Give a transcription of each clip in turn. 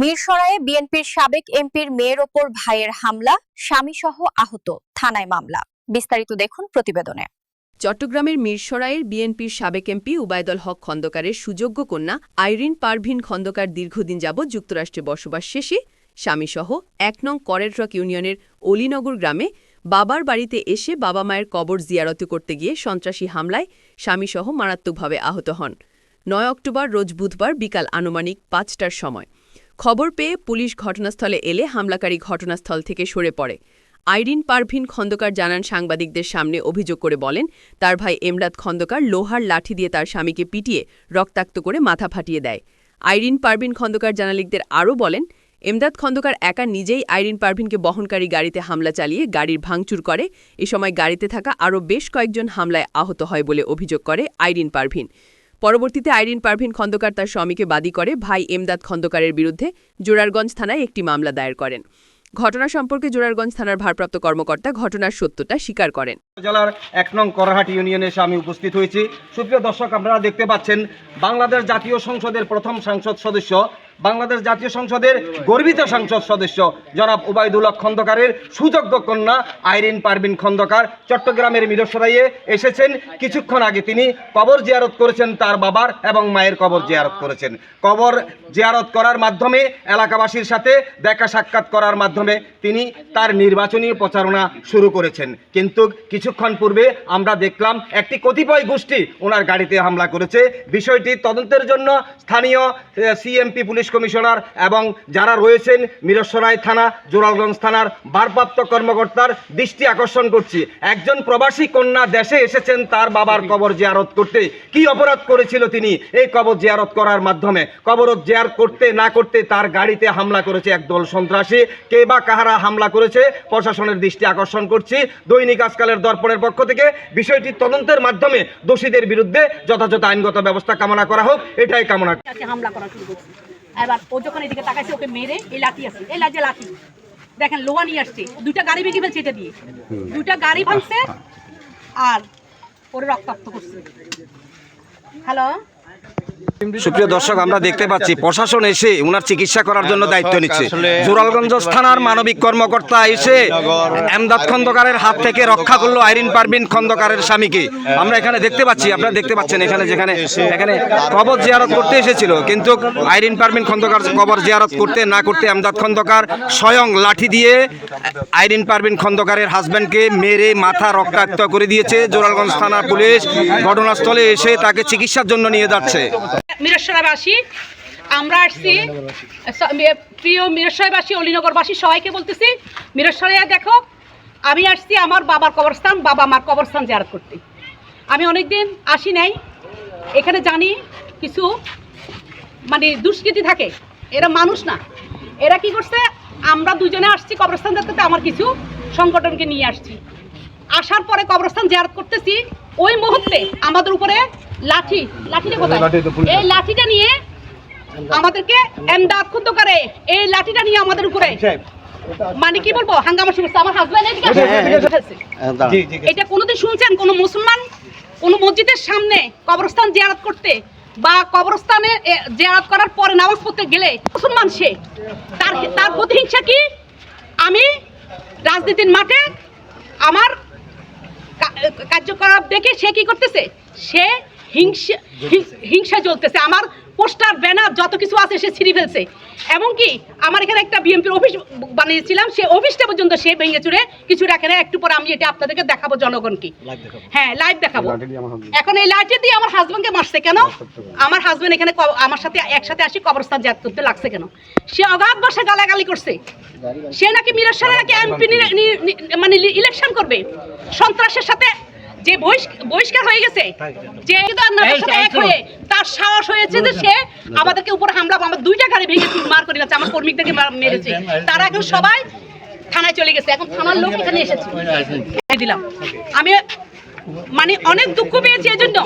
মিরসরাইয়ে বিএনপির সাবেক এমপির মেয়ের ওপর ভাইয়ের হামলা, স্বামীসহ আহত থানায় মামলা। বিস্তারিত দেখুন প্রতিবেদনে। চট্টগ্রামের মিরসরাইয়ের বিএনপির সাবেক এমপি উবায়দল হক খন্দকারের সুযোগ্য কন্যা আইরিন পারভিন খন্দকার দীর্ঘদিন যাবৎ যুক্তরাষ্ট্রে বসবাস শেষে স্বামীসহ এক নং করেরট্রক ইউনিয়নের অলিনগর গ্রামে বাবার বাড়িতে এসে বাবা মায়ের কবর জিয়ারত করতে গিয়ে সন্ত্রাসী হামলায় স্বামীসহ মারাত্মকভাবে আহত হন। নয় অক্টোবর রোজ বুধবার বিকাল আনুমানিক পাঁচটার সময়। খবর পেয়ে পুলিশ ঘটনাস্থলে এলে হামলাকারী ঘটনাস্থল থেকে সরে পড়ে। আইরিন পারভিন খন্দকার জানান, সাংবাদিকদের সামনে অভিযোগ করে বলেন, তার ভাই এমরাদ খন্দকার লোহার লাঠি দিয়ে তার স্বামীকে পিটিয়ে রক্তাক্ত করে মাথা ফাটিয়ে দেয়। আইরিন পারভিন খন্দকার জানালিকদের আরও বলেন এমদাদ খন্দকার একা নিজেই আইরিন পারভিনকে বহনকারী গাড়িতে হামলা চালিয়ে গাড়ির ভাঙচুর করে। এ সময় গাড়িতে থাকা আরও বেশ কয়েকজন হামলায় আহত হয় বলে অভিযোগ করে আইরিন পারভিন। পরবর্তীতে আইরিন পারভিন খন্দকার তার স্বামীকে বাদী করে ভাই এমদাদ খন্দকারের বিরুদ্ধে জোরারগঞ্জ থানায় একটি মামলা দায়ের করেন। ঘটনা সম্পর্কে জোরারগঞ্জ থানার ভারপ্রাপ্ত কর্মকর্তা ঘটনার সত্যতা স্বীকার করেন। জেলার এক নং করহাটি ইউনিয়নে এসে আমি উপস্থিত হয়েছি। সুপ্রিয় দর্শক, আপনারা দেখতে পাচ্ছেন বাংলাদেশ জাতীয় সংসদের প্রথম সংসদ সদস্য বাংলাদেশ জাতীয় সংসদের গর্বিত সংসদ সদস্য জনাব উবায়দুল্লাহ খন্দকারের সুযোগ্য কন্যা আইরিন পারভিন খন্দকার চট্টগ্রামের মিরসরাইয়ে এসেছেন। কিছুক্ষণ আগে তিনি কবর জিয়ারত করেছেন তার বাবার এবং মায়ের কবর জিয়ারত করেছেন। কবর জিয়ারত করার মাধ্যমে এলাকাবাসীর সাথে দেখা সাক্ষাৎ করার মাধ্যমে তিনি তার নির্বাচনী প্রচারণা শুরু করেছেন। কিন্তু কিছুক্ষণ পূর্বে আমরা দেখলাম একটি কতিপয় গোষ্ঠী ওনার গাড়িতে হামলা করেছে। বিষয়টি তদন্তের জন্য স্থানীয় সিএমপি পুলিশ কমিশনার এবং যারা রয়েছেন মিরসরাই থানা, জোরালগঞ্জ থানার ভারপ্রাপ্ত কর্মকর্তার দৃষ্টি আকর্ষণ করছি। একজন প্রবাসী কন্যা দেশে এসেছেন, তার বাবার কবর জিয়ারত করতে। কি অপরাধ করেছিল তিনি? এই কবর জিয়ারত করার মাধ্যমে। কবর জিয়ারত করতে না করতে তার গাড়িতে হামলা করেছে একদল সন্ত্রাসী। কে বা কাহারা হামলা করেছে, প্রশাসনের দৃষ্টি আকর্ষণ করছি। দৈনিক আজকালের দর্পণের পক্ষ থেকে বিষয়টি তদন্তের মাধ্যমে দোষীদের বিরুদ্ধে যথাযথ আইনগত ব্যবস্থা কামনা করা হোক, এটাই কামনা হামলা করা শুরু এবার ও যখন এদিকে তাকাইছে, ওকে মেরে এই লাঠি আছে। এই লাঠি লাঠি। দেখেন লোয়া নিয়ে আসছে। দুইটা গাড়ি ভেঙে ফেলছে এটা দিয়ে। দুইটা গাড়ি ভাঙছে আর ওরে রক্তাক্ত করছে। হ্যালো? সুপ্রিয় দর্শক আমরা দেখতে পাচ্ছি প্রশাসন এসে উনার চিকিৎসা করার জন্য দায়িত্ব নিচ্ছে। জোরালগঞ্জ থানার মানবিক কর্মকর্তা এসে এমদাদ খন্দকারের হাত থেকে রক্ষা করল আইরিন পারভিন খন্দকারের স্বামীকে। আমরা এখানে দেখতে পাচ্ছি আপনারা দেখতে পাচ্ছেন এখানে যেখানে এখানে কবর জিয়ারত করতে এসেছিল। কিন্তু আইরিন পারভিন খন্দকার কবর জিয়ারত করতে না করতে এমদাদ খন্দকার স্বয়ং লাঠি দিয়ে আইরিন পারভিন খন্দকারের হাজব্যান্ডকে মেরে মাথা রক্তাক্ত করে দিয়েছে। জোরালগঞ্জ থানা পুলিশ ঘটনাস্থলে এসে তাকে চিকিৎসার জন্য নিয়ে যাচ্ছে। মিরেশ্বরাবাসী আমরা আসছি। প্রিয় মিরেশ্বরাবাসী অলিনগরবাসী, সবাইকে বলতেছি মিরেশ্বরাইয়া দেখো, আমি আসছি আমার বাবার কবরস্থান, বাবা মার কবরস্থান জিয়ারত করতে। আমি অনেকদিন আসি নাই। এখানে জানি কিছু মানে দুষ্কৃতি থাকে। এরা মানুষ না। এরা কি করছে, আমরা দুজনে আসছি কবরস্থান দেখতে আমার কিছু সংগঠনকে নিয়ে আসছি। আসার পরে কবরস্থান জিয়ারত করতেছি। ওই মুহূর্তে আমাদের উপরে লাঠি লাঠিটা কোথায়? এই লাঠিটা নিয়ে আমাদেরকে এমদাদ খুদ্দ করে। এই লাঠিটা নিয়ে আমাদের উপরে মানে কি বলব? হাঙ্গামা শুরু। আমার হাজবেন্ড এটা কোনোদিন শুনছেন? কোনো মুসলমান কোনো মসজিদের সামনে কবরস্থান জিয়ারত করতে বা কবরস্থানে জিয়ারত করার পরে নামাজ পড়তে গেলে মুসলমান সে। তার তার প্রতিহিংসা কি? আমি রাজনীতির মাঠে আমার কার্যকলাপ দেখে সে কি করতেছে? সে হিংসা হিংসা চলতেছে আমার পোস্টার ব্যানার যত কিছু আছে সে ছিঁড়ে ফেলছে। এমনকি আমার এখানে একটা বিএমপির অফিস বানিয়েছিলাম সে অফিসটা পর্যন্ত সে ভেঙে চুরে কিছু রাখে না। একটু পরে আমি এটা আপনাদেরকে দেখাবো জনগণকে। হ্যাঁ লাইভ দেখাবো। এখন এই লাইটে দিয়ে আমার হাজবেন্ডকে মারছে কেন? আমার হাজবেন্ড এখানে আমার সাথে একসাথে আসি কবরস্থান জাত করতে লাগছে কেন? সে অগাধ বসে গালাগালি করছে। সে নাকি মিরাজ নাকি এমপি মানে ইলেকশন করবে। সন্ত্রাসের সাথে যে বহিষ্ক- বহিষ্কার হয়ে গেছে যে এক হয়ে তার সাহস হয়েছে যে সে আমাদেরকে উপরে হামলা আমার দুইটা গাড়ি ভেঙে মার করে গেছে আমার কর্মীদেরকে মেরেছে। তারা এখন সবাই থানায় চলে গেছে। এখন থানার লোক এখানে এসেছে। দিলাম। আমি মানে অনেক দুঃখ পেয়েছি এই জন্য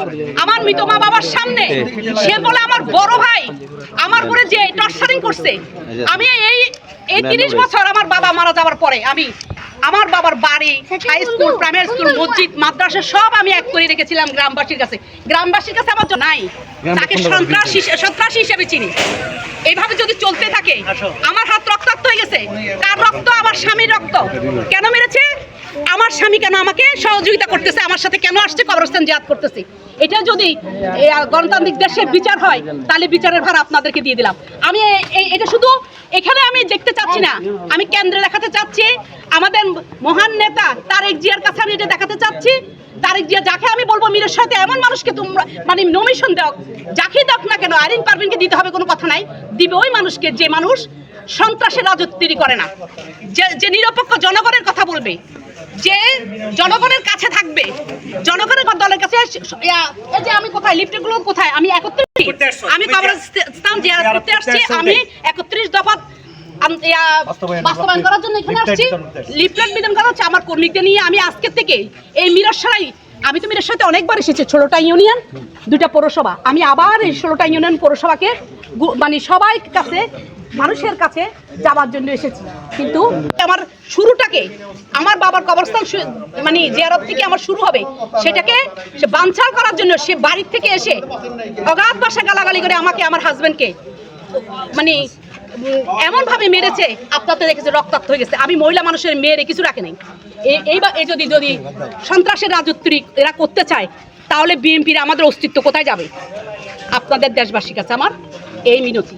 আমার মৃত মা বাবার সামনে। সে বলে আমার বড় ভাই আমার উপরে যে টর্চারিং করছে আমি এই এই তিরিশ বছর আমার বাবা মারা যাওয়ার পরে আমি আমার বাবার বাড়ি হাই স্কুল প্রাইমারি স্কুল মসজিদ মাদ্রাসা সব আমি এক করে রেখেছিলাম গ্রামবাসীর কাছে। গ্রামবাসীর কাছে আমার জন্য নাই। তাকে সন্ত্রাসী সন্ত্রাসী হিসেবে চিনি। এইভাবে যদি চলতে থাকে আমার হাত রক্তাক্ত হয়ে গেছে। তার রক্ত? আমার স্বামীর রক্ত। কেন মেরেছে? আমার স্বামী কেন আমাকে সহযোগিতা করতেছে? আমার সাথে কেন আসছে? কবরস্থান জিয়াদ করতেছে। এটা যদি গণতান্ত্রিক দেশে বিচার হয়, তাহলে বিচারের ভার আপনাদেরকে দিয়ে দিলাম। আমি এটা শুধু এখানে আমি দেখতে চাচ্ছি না। আমি কেন্দ্রে দেখাতে চাচ্ছি, আমাদের মহান নেতা তারেক জিয়ার কাছে আমি এটা দেখাতে চাচ্ছি। তারেক জিয়া, যাকে আমি বলব মীরের সাথে এমন মানুষকে তোমরা মানে নমিশন দাও, যাকে দাও না কেন আইরিন পারভিনকে দিতে হবে কোনো কথা নাই। দিবে ওই মানুষকে, যে মানুষ সন্ত্রাসের রাজত্ব তৈরি করে না। যে নিরপেক্ষ জনগণের কথা বলবে যে জনগণের কাছে থাকবে জনগণের দলের কাছে এই যে আমি কোথায় লিফটেরগুলো কোথায়? আমি একত্রিশ আমি কবরস্থান জিয়ারত করতে আসছি আমি একত্রিশ দফা বাস্তবায়ন করার জন্য এখানে আসছি। লিফলেট বিতরণ করা হচ্ছে আমার কর্মীদের নিয়ে আমি আজকের থেকে এই মিরসরাই আমি তো মিরের সাথে অনেকবার এসেছি ষোলোটা ইউনিয়ন দুইটা পৌরসভা। আমি আবার এই ষোলোটা ইউনিয়ন পৌরসভাকে মানে সবাই কাছে মানুষের কাছে যাওয়ার জন্য এসেছি। কিন্তু আমার শুরুটাকে, আমার বাবার কবরস্থান মানে জিয়ারত থেকে আমার শুরু হবে, সেটাকে সে বানচাল করার জন্য সে বাড়ির থেকে এসে অগাধ বাসা গালাগালি করে আমাকে, আমার হাজব্যান্ডকে মানে এমনভাবে মেরেছে আপনার তো দেখেছে রক্তাক্ত হয়ে গেছে। আমি মহিলা মানুষের মেয়েরে কিছু রাখে নাই। এই যদি যদি সন্ত্রাসের রাজত্ব এরা করতে চায়, তাহলে বিএনপির আমাদের অস্তিত্ব কোথায় যাবে? আপনাদের দেশবাসীর কাছে আমার এই মিনতি।